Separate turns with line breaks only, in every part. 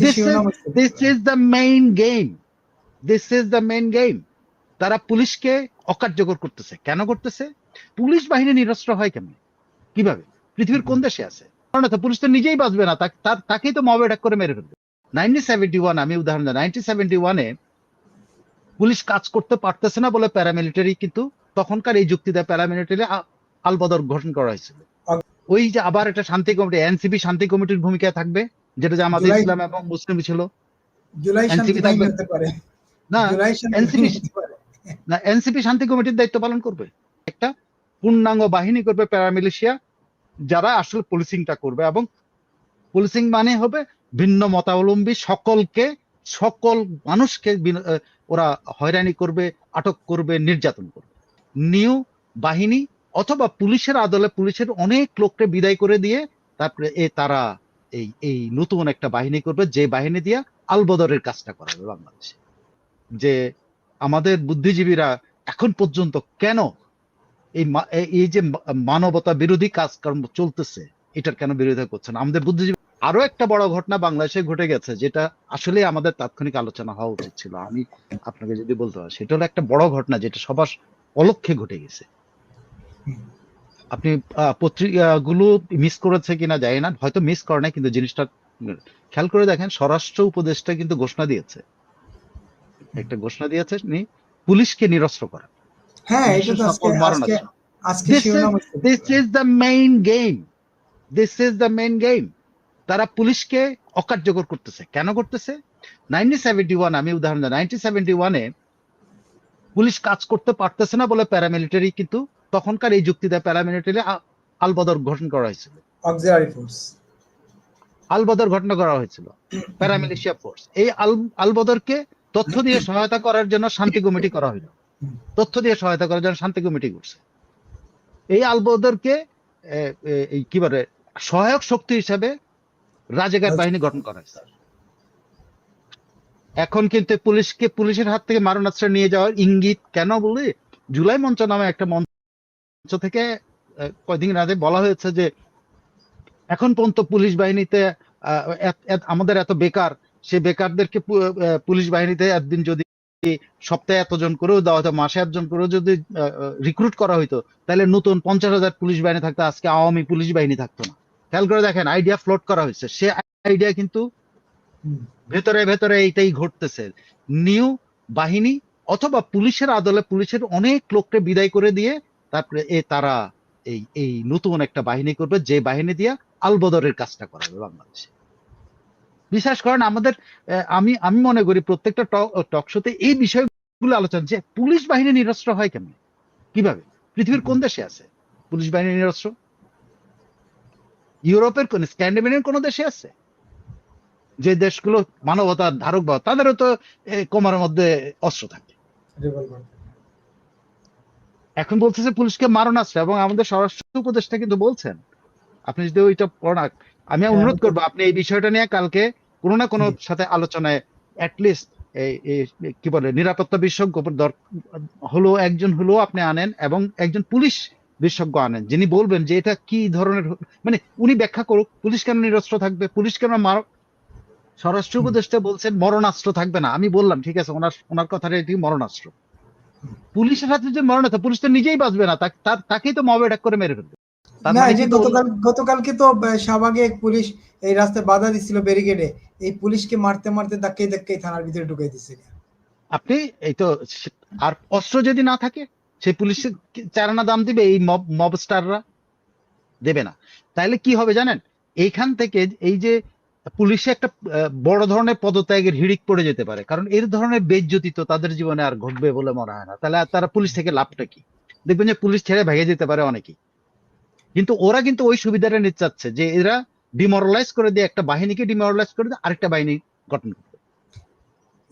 This is, this is the main game. This is the main game. তারা পুলিশকে অকার্যকর করতেছে। কেন করতেছে? পুলিশ বাহিনী নিরস্ত্র হয় কেমন? কীভাবে? পৃথিবীর কোন দেশে আছে? কারণ পুলিশ তো নিজেই বাঁচবে না। তাকেই তো মব অ্যাটাক করে মেরে ফেলবে। নাইনটিন সেভেন্টি ওয়ান আমি উদাহরণ দিই। নাইনটিন সেভেন্টি ওয়ানে পুলিশ কাজ করতে পারতেছে না বলে প্যারামিলিটারি কিন্তু তখনকার এই যুক্তি দেয় প্যারামিলিটারি আলবদর গঠন করা হয়েছিল। ওই যে আবার একটা শান্তি কমিটি এনসিপি শান্তি কমিটির ভূমিকায় থাকবে। যেটা যে আমাদের ইসলাম এবং মুসলিম ছিল।
জুলাই শান্তি পারে।
না এনসিপি শান্তি কমিটির দায়িত্ব পালন করবে। একটা পূর্ণাঙ্গ বাহিনী করবে প্যারামিলিশিয়া যারা আসলে পুলিশিংটা করবে এবং পুলিশিং মানে হবে ভিন্ন মতাবলম্বী সকলকে সকল মানুষকে ওরা হয়রানি করবে আটক করবে নির্যাতন করবে। নিউ বাহিনী অথবা পুলিশের আদলে পুলিশের অনেক লোককে বিদায় করে দিয়ে তারপরে এ তারা এই এই নতুন একটা বাহিনী করবে, যে বাহিনী দিয়া আলবদরের কাজটা করাবে বাংলাদেশে। যে আমাদের বুদ্ধিজীবীরা এখন পর্যন্ত কেন এই এই- যে মানবতা বিরোধী কাজকর্ম চলতেছে, এটার কেন বিরোধিতা করছে না? আমাদের বুদ্ধিজীবী, আরও একটা বড় ঘটনা বাংলাদেশে ঘটে গেছে, যেটা আসলে আমাদের তাৎক্ষণিক আলোচনা হওয়া উচিত ছিল। আমি আপনাকে যদি বলতে হয় সেটা হলো একটা বড় ঘটনা, যেটা সবার অলক্ষে ঘটে গেছে। আপনি পত্রিকাগুলো মিস করেছে কিনা জানি না হয়তো মিস করে নাই কিন্তু জিনিসটা খেয়াল করে দেখেন স্বরাষ্ট্র উপদেষ্টা কিন্তু ঘোষণা দিয়েছে। একটা ঘোষণা দিয়েছে পুলিশকে নিরস্ত্র করা।
হ্যাঁ এটা তো আজকে আজকে আজকে
This is-
শিরোনাম হচ্ছে।
This is the main game this is the main game তারা পুলিশকে অকার্যকর করতেছে। কেন করতেছে? নাইনটিন সেভেন্টি ওয়ান আমি উদাহরণ দিই নাইনটিন সেভেন্টি ওয়ানে পুলিশ কাজ করতে পারতেছে না বলে প্যারামিলিটারি কিন্তু তখনকার এই যুক্তি দেয় প্যারামিলিটারি আলবদর গঠন করা হয়েছিল।
অক্সিলারি ফোর্স
আলবদর ঘটনা করা হয়েছিল প্যারামিলিশিয়া ফোর্স এই আল আলবদরকে তথ্য দিয়ে সহায়তা করার জন্য শান্তি কমিটি করা হইল। তথ্য দিয়ে সহায়তা করার জন্য শান্তি কমিটি করছে এই আলবদরকে এই কি বলে সহায়ক শক্তি হিসাবে রাজাকার বাহিনী গঠন করা হয়েছে। এখন কিন্তু পুলিশকে পুলিশের হাত থেকে মারণাস্ত্র নিয়ে যাওয়ার ইঙ্গিত কেন বলে জুলাই মঞ্চ নামে একটা মঞ্চ থেকে আহ, কয়দিন আগে বলা হয়েছে যে এখন পর্যন্ত পুলিশ বাহিনীতে আমাদের এত বেকার সে বেকারদেরকে পুলিশ বাহিনীতে একদিন যদি সপ্তাহে এতজন করেও দেওয়া হতো মাসে একজন করেও যদি রিক্রুট করা হইতো তাহলে নতুন পঞ্চাশ হাজার পুলিশ বাহিনী থাকতো আজকে আওয়ামী পুলিশ বাহিনী থাকতো না। খেয়াল করে দেখেন আইডিয়া ফ্লোট করা হয়েছে। সে আইডিয়া কিন্তু ভেতরে ভেতরে এইটাই ঘটতেছে। নিউ বাহিনী অথবা পুলিশের আদলে পুলিশের অনেক লোককে বিদায় করে দিয়ে তারপরে এ তারা এই এই নতুন একটা বাহিনী করবে যে বাহিনী দিয়া আলবদরের কাজটা করাবে বাংলাদেশে। বিশ্বাস করেন আমাদের আমি আমি মনে করি প্রত্যেকটা টক শোতে এই বিষয়গুলো আলোচনা যে পুলিশ বাহিনী নিরস্ত্র হয় কেমন? কীভাবে? পৃথিবীর কোন দেশে আছে পুলিশ বাহিনী নিরস্ত্র? ইউরোপের কোন স্ক্যান্ডিনেভিয়ান কোন দেশে আছে? যে দেশগুলো মানবতার ধারক বা তাদেরও তো এ, কোমরের মধ্যে অস্ত্র থাকে। এখন বলতেছে পুলিশকে মারণ আসছে এবং আমাদের স্বরাষ্ট্র উপদেষ্টা কিন্তু বলছেন। আপনি যদি ওইটা পড়া আমি
হ্যাঁ,
অনুরোধ করব আপনি এই বিষয়টা নিয়ে কালকে কোনো না কোনো সাথে আলোচনায় অ্যাটলিস্ট কি বলে নিরাপত্তা বিশেষজ্ঞ হলো একজন হলো আপনি আনেন এবং একজন পুলিশ বিশেষজ্ঞ আনেন যিনি বলবেন যে এটা কি ধরনের মানে উনি ব্যাখ্যা করুক পুলিশ কেন নিরস্ত্র থাকবে পুলিশ কেন মার স্বরাষ্ট্র উপদেষ্টা বলছেন মরণাস্ত্র থাকবে না। আমি বললাম ঠিক আছে ওনার ওনার কথাটা এটি মরণাস্ত্র। পুলিশের হাতে যে মরণ আছে পুলিশ তো নিজেই বাঁচবে না তাকেই তো মব অ্যাটাক করে মেরে ফেলবে।
না
মানে
এই যে গতকাল গতকালকে তো আহ, শাহবাগে এক পুলিশ এই রাস্তায় বাধা দিছিল ব্যারিকেডে এই পুলিশকে মারতে মারতে ধাক্কাই ধাক্কাই থানার ভিতরে ঢুকাই দিছিল
আপনি এই তো আর অস্ত্র যদি না থাকে সেই পুলিশের চারানা দাম দিবে এই মব মব স্টাররা দেবে না। তাইলে কি হবে জানেন? এইখান থেকে এই যে পুলিশে একটা বড় ধরনের পদত্যাগের হিড়িক পড়ে যেতে পারে। কারণ এই ধরনের বেজ্জতি তো তাদের জীবনে আর ঘটবে বলে মনে হয় না। তাহলে তারা পুলিশ থেকে লাভটা কি? দেখবেন যে পুলিশ ছেড়ে ভেগে যেতে পারে অনেকেই। কিন্তু ওরা কিন্তু ওই সুবিধাটা নিতে চাচ্ছে যে এরা ডিমোরালাইজ করে দিয়ে একটা বাহিনীকে ডিমোরালাইজ করে দিয়ে আরেকটা বাহিনী গঠন করবে।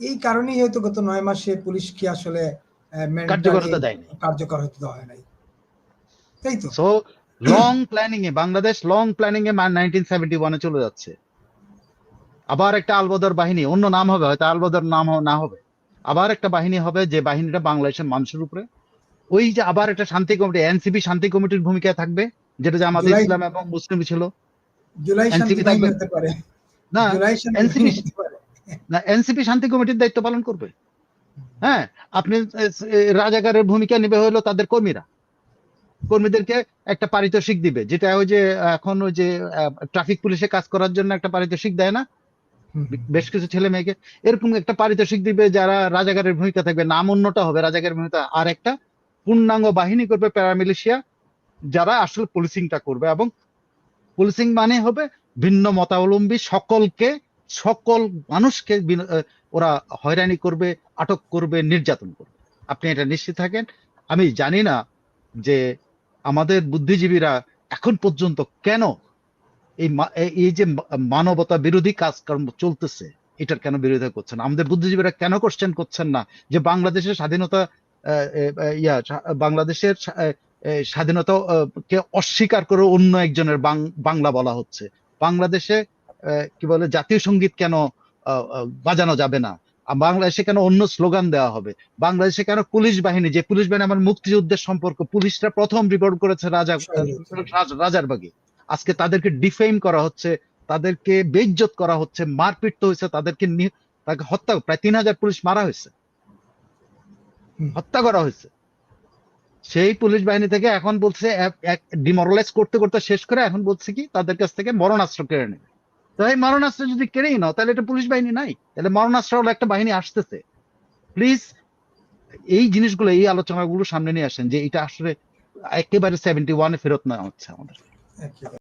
এই কারণেই হয়তো গত নয় মাসে পুলিশকে আসলে আহ, mentally
কার্যকরতা দেয়নি।
কার্যকর হতে হয় নাই। তাই তো?
সো লং প্ল্যানিং এ বাংলাদেশ লং প্ল্যানিং এ নাইনটিন সেভেন্টি ওয়ানে চলে যাচ্ছে। আবার একটা আলবদর বাহিনী অন্য নাম হবে হয়তো আলবদর নাম না হবে। আবার একটা বাহিনী হবে যে বাহিনীটা বাংলাদেশের মানুষের উপরে। ওই যে আবার একটা শান্তি কমিটি এনসিপি শান্তি কমিটির ভূমিকায় থাকবে যেটা যে আমাদের ইসলাম এবং মুসলিম ছিল। না এনসিপি শান্তি কমিটির দায়িত্ব পালন করবে। হ্যাঁ আপনি রাজাকারের ভূমিকা নেবে হলো তাদের কর্মীরা। কর্মীদেরকে একটা পারিতোষিক দিবে যেটা ওই যে এখন ওই যে ট্রাফিক পুলিশে কাজ করার জন্য একটা পারিতোষিক দেয় না বেশ কিছু ছেলে মেয়েকে। এরকম একটা পারিতোষিক দিবে যারা রাজাগারের ভূমিকা থাকবে। নাম অন্যটা হবে রাজাগারের ভূমিকা। আর একটা পূর্ণাঙ্গ বাহিনী করবে প্যারামিলিশিয়া, যারা আসলে পুলিশিংটা করবে। এবং পুলিশিং মানে হবে ভিন্ন মতাবলম্বী, সকলকে, সকল মানুষকে ওরা হয়রানি করবে, আটক করবে, নির্যাতন করবে। আপনি এটা নিশ্চিত থাকেন? আমি জানি না যে আমাদের বুদ্ধিজীবীরা এখন পর্যন্ত কেন এই এই- যে মানবতা বিরোধী কাজকর্ম চলতেছে এটার কেন বিরোধিতা করছেন না? আমাদের বুদ্ধিজীবীরা কেন কোশ্চেন করছেন না যে বাংলাদেশের স্বাধীনতা ইয়া বাংলাদেশের স্বাধীনতা কে অস্বীকার করে অন্য একজনের বাংলা বলা হচ্ছে। বাংলাদেশে কি বলে জাতীয় সংগীত কেন বাজানো যাবে না? বাংলাদেশে কেন অন্য স্লোগান দেওয়া হবে? বাংলাদেশে কেন পুলিশ বাহিনী যে পুলিশ বাহিনী আমার মুক্তিযুদ্ধের সম্পর্ক পুলিশরা প্রথম রিপোর্ট করেছে রাজা রাজ- রাজারবাগে আজকে তাদেরকে ডিফেম করা হচ্ছে তাদেরকে বেইজ্জত করা হচ্ছে মারপিট তো হয়েছে তাদেরকে তাকে হত্যা প্রায় তিন হাজার পুলিশ মারা হয়েছে। হত্যা করা হয়েছে। সেই পুলিশ বাহিনী থেকে এখন বলছে ডিমোরালাইজ করতে করতে শেষ করে এখন বলছে কি তাদের কাছ থেকে মরণাস্ত্র কেড়ে নেবে। তো এই মরণাস্ত্র যদি কেড়েই নাও তাহলে এটা পুলিশ বাহিনী নাই। তাহলে মরণাস্ত্র হলো একটা বাহিনী আসতেছে। প্লিজ এই জিনিসগুলো এই আলোচনাগুলো সামনে নিয়ে আসেন যে এটা আসলে একেবারে সেভেন্টি ওয়ানে ফেরত নেওয়া হচ্ছে আমাদের।